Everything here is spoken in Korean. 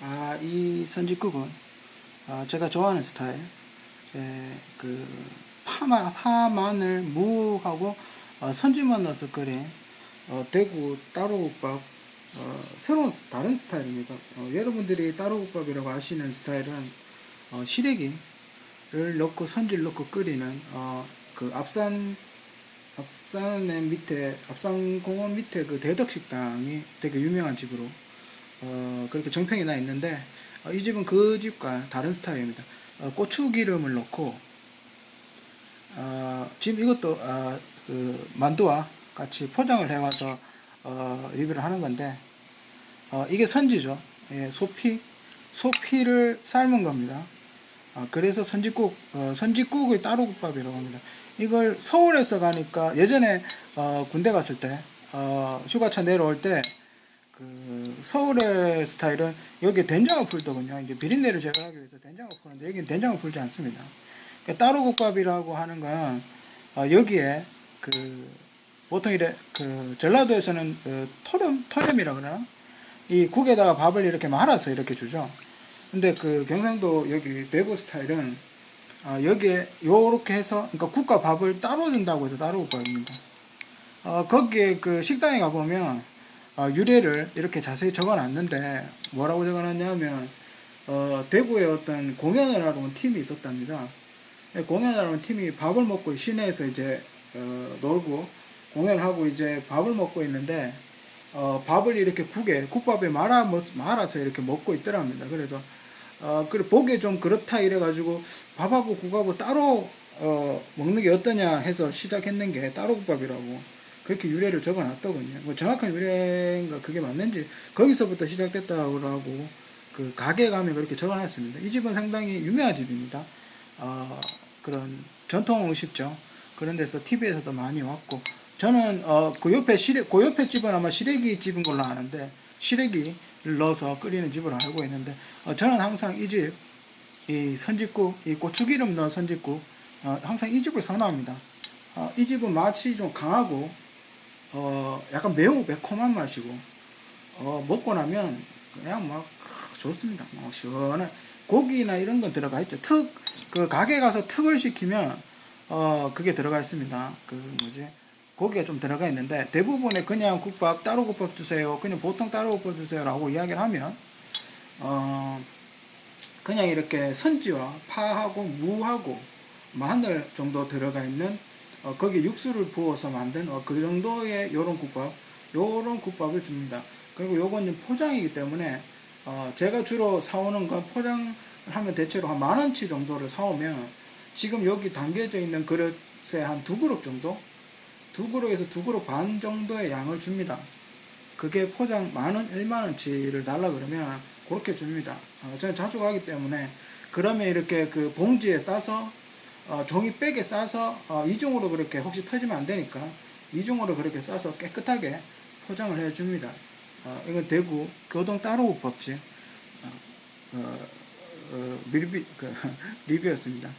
아, 이 선지국은 아, 제가 좋아하는 스타일. 예, 그 파마, 파, 마늘, 무하고 어, 선지만 넣어서 끓인 어, 대구 따로국밥 어, 새로운 스- 다른 스타일입니다. 어, 여러분들이 따로국밥이라고 아시는 스타일은 어, 시래기를 넣고 선지를 넣고 끓이는 어, 그 앞산 앞산의 밑에 앞산공원 밑에 그 대덕식당이 되게 유명한 집으로 어, 그렇게 정평이 나 있는데 어, 이 집은 그 집과 다른 스타일입니다. 어, 고추 기름을 넣고 어, 지금 이것도 어, 그 만두와 같이 포장을 해와서 어, 리뷰를 하는 건데 어, 이게 선지죠. 예, 소피 소피를 삶은 겁니다. 어, 그래서 선지국 어, 선지국을 따로 국밥이라고 합니다. 이걸 서울에서 가니까 예전에 어, 군대 갔을 때 어, 휴가차 내려올 때 그 서울의 스타일은 여기에 된장을 풀더군요. 이제 비린내를 제거하기 위해서 된장을 푸는데 여기는 된장을 풀지 않습니다. 그러니까 따로 국밥이라고 하는 건 어, 여기에 그 보통 이래 그 전라도에서는 그 토렴 토렴이라 그러나 이 국에다가 밥을 이렇게 말아서 이렇게 주죠. 근데 그 경상도 여기 대구 스타일은 어, 여기에 요렇게 해서 그러니까 국과 밥을 따로 준다고 해서 따로 국밥입니다. 어, 거기에 그 식당에 가보면 어, 유래를 이렇게 자세히 적어놨는데 뭐라고 적어놨냐면 어, 대구에 어떤 공연을 하러 온 팀이 있었답니다. 예, 공연을 하러 온 팀이 밥을 먹고 시내에서 이제 어, 놀고 공연을 하고 이제 밥을 먹고 있는데 어, 밥을 이렇게 국에 국밥에 말아 먹- 말아서 이렇게 먹고 있더랍니다. 그래서 어, 그래 보기에 좀 그렇다 이래가지고 밥하고 국하고 따로 어, 먹는 게 어떠냐 해서 시작했는 게 따로 국밥이라고 그렇게 유래를 적어놨더군요. 뭐 정확한 유래인가 그게 맞는지 거기서부터 시작됐다고 그 가게 가면 그렇게 적어놨습니다. 이 집은 상당히 유명한 집입니다. 어, 그런 전통 음식점 그런 데서 TV에서도 많이 왔고 저는 어, 그 옆에 시래 그 옆에 집은 아마 시래기 집인 걸로 아는데 시래기를 넣어서 끓이는 집으로 알고 있는데 어, 저는 항상 이 집 이 선짓국 이 고추기름 넣은 선짓국 어, 항상 이 집을 선호합니다. 어, 이 집은 맛이 좀 강하고 어, 약간 매우 매콤한 맛이고 어, 먹고 나면 그냥 막 좋습니다. 뭐 시원한 고기나 이런 건 들어가 있죠. 특 그 가게 가서 특을 시키면 어 그게 들어가 있습니다. 그 뭐지 고기가 좀 들어가 있는데 대부분의 그냥 국밥 따로 국밥 주세요. 그냥 보통 따로 국밥 주세요라고 이야기를 하면 어 그냥 이렇게 선지와 파하고 무하고 마늘 정도 들어가 있는 어, 거기 육수를 부어서 만든 어, 그 정도의 요런 국밥 요런 국밥을 줍니다. 그리고 요건 좀 포장이기 때문에 어, 제가 주로 사오는 건 포장을 하면 대체로 한 만 원치 정도를 사오면 지금 여기 담겨져 있는 그릇에 한 두 그릇 정도 두 그릇에서 두 그릇 반 정도의 양을 줍니다. 그게 포장 만 원, 1만 원치를 달라 그러면 그렇게 줍니다. 어, 저는 자주 가기 때문에 그러면 이렇게 그 봉지에 싸서 어, 종이백에 싸서 어, 이중으로 그렇게 혹시 터지면 안 되니까 이중으로 그렇게 싸서 깨끗하게 포장을 해 줍니다. 어, 이건 대구 교동 따로국밥집 어, 어, 어, 리뷰, 그, 리뷰였습니다.